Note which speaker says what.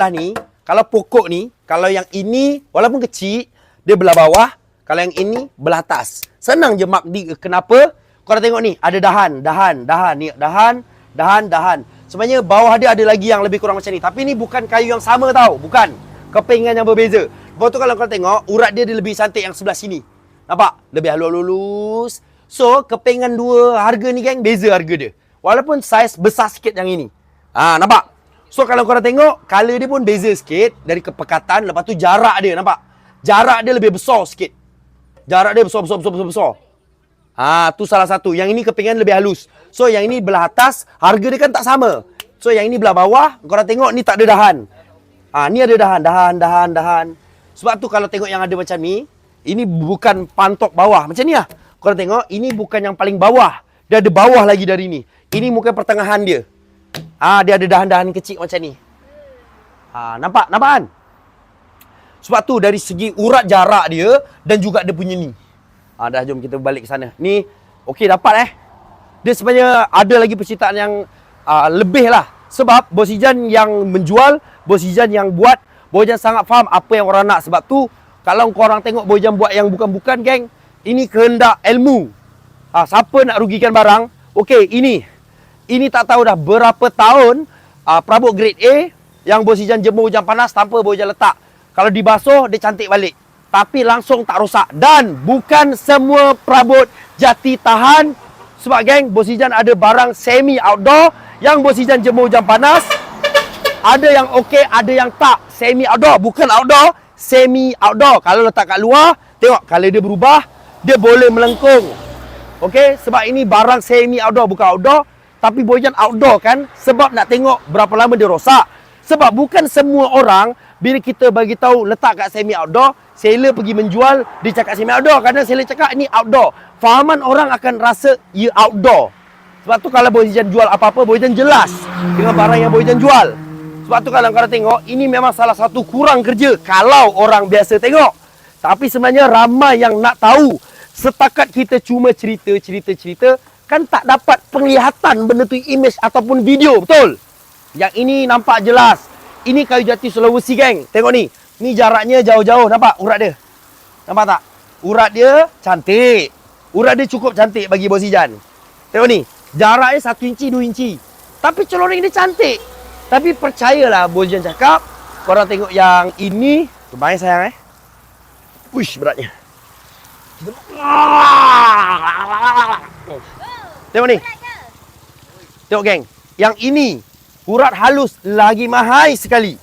Speaker 1: Lah ni, kalau pokok ni, kalau yang ini walaupun kecil, dia belah bawah, kalau yang ini belah atas. Senang je mak di kenapa? Kau tengok ni, ada dahan, dahan, dahan, ni dahan, dahan, dahan. Sebenarnya bawah dia ada lagi yang lebih kurang macam ni. Tapi ni bukan kayu yang sama tau, bukan. Kepingan yang berbeza. Lepas tu kalau kau tengok, urat dia, dia lebih cantik yang sebelah sini. Nampak? Lebih halus-halus. So, kepingan dua harga ni geng, beza harga dia. Walaupun saiz besar sikit yang ini. Ah, nampak? So kalau korang tengok, color dia pun beza sikit dari kepekatan, lepas tu jarak dia, nampak? Jarak dia lebih besar sikit. Jarak dia besar, besar, besar, besar, besar. Ha, tu salah satu. Yang ini kepingan lebih halus. So yang ini belah atas, harga dia kan tak sama. So yang ini belah bawah, korang tengok ni tak ada dahan. Ha, ni ada dahan, dahan, dahan, dahan. Sebab tu kalau tengok yang ada macam ni, ini bukan pantok bawah. Macam ni lah. Korang tengok, ini bukan yang paling bawah. Dia ada bawah lagi dari ni. Ini mungkin pertengahan dia. Ah, dia ada dahan-dahan kecil macam ni. Ah, nampak? Nampak kan? Sebab tu dari segi urat jarak dia dan juga dia punya ni. Ah, dah jom kita balik ke sana. Ni okey dapat eh. Dia sebenarnya ada lagi penciptaan yang ah, lebih lah. Sebab Bos Ijan yang menjual, Bos Ijan yang buat, Bos Ijan sangat faham apa yang orang nak. Sebab tu kalau korang tengok Bos Ijan buat yang bukan-bukan geng, ini kehendak ilmu. Ah, siapa nak rugikan barang? Okey, ini ini tak tahu dah berapa tahun uh, perabot grade A yang bos hujan jemur hujan panas tanpa bos letak. Kalau dibasuh dia cantik balik. Tapi langsung tak rosak. Dan bukan semua perabot jati tahan. Sebab geng, bos ada barang semi outdoor yang bos hujan jemur hujan panas. Ada yang okey, ada yang tak. Semi outdoor, bukan outdoor, semi outdoor. Kalau letak kat luar, tengok kalau dia berubah, dia boleh melengkung. Okey, sebab ini barang semi outdoor bukan outdoor. Tapi Boyan outdoor kan sebab nak tengok berapa lama dia rosak. Sebab bukan semua orang bila kita bagi tahu letak kat semi outdoor, seller pergi menjual, dia cakap semi outdoor kerana seller cakap ini outdoor. Fahaman orang akan rasa ia outdoor. Sebab tu kalau Boyan jual apa-apa, Boyan jelas dengan barang yang Boyan jual. Sebab tu kalau kau tengok, ini memang salah satu kurang kerja kalau orang biasa tengok. Tapi sebenarnya ramai yang nak tahu. Setakat kita cuma cerita, cerita, cerita, kan tak dapat penglihatan benda tu image ataupun video betul? Yang ini nampak jelas. Ini kayu jati Sulawesi geng. Tengok ni. Ni jaraknya jauh-jauh. Nampak urat dia? Nampak tak? Urat dia cantik. Urat dia cukup cantik bagi bos Ijan. Tengok ni. Jaraknya 1 inci 2 inci. Tapi celoreng dia cantik. Tapi percayalah bos Ijan cakap korang tengok yang ini lumayan sayang eh? Uish beratnya Tengok ni. Tengok geng. Yang ini urat halus lagi mahal sekali.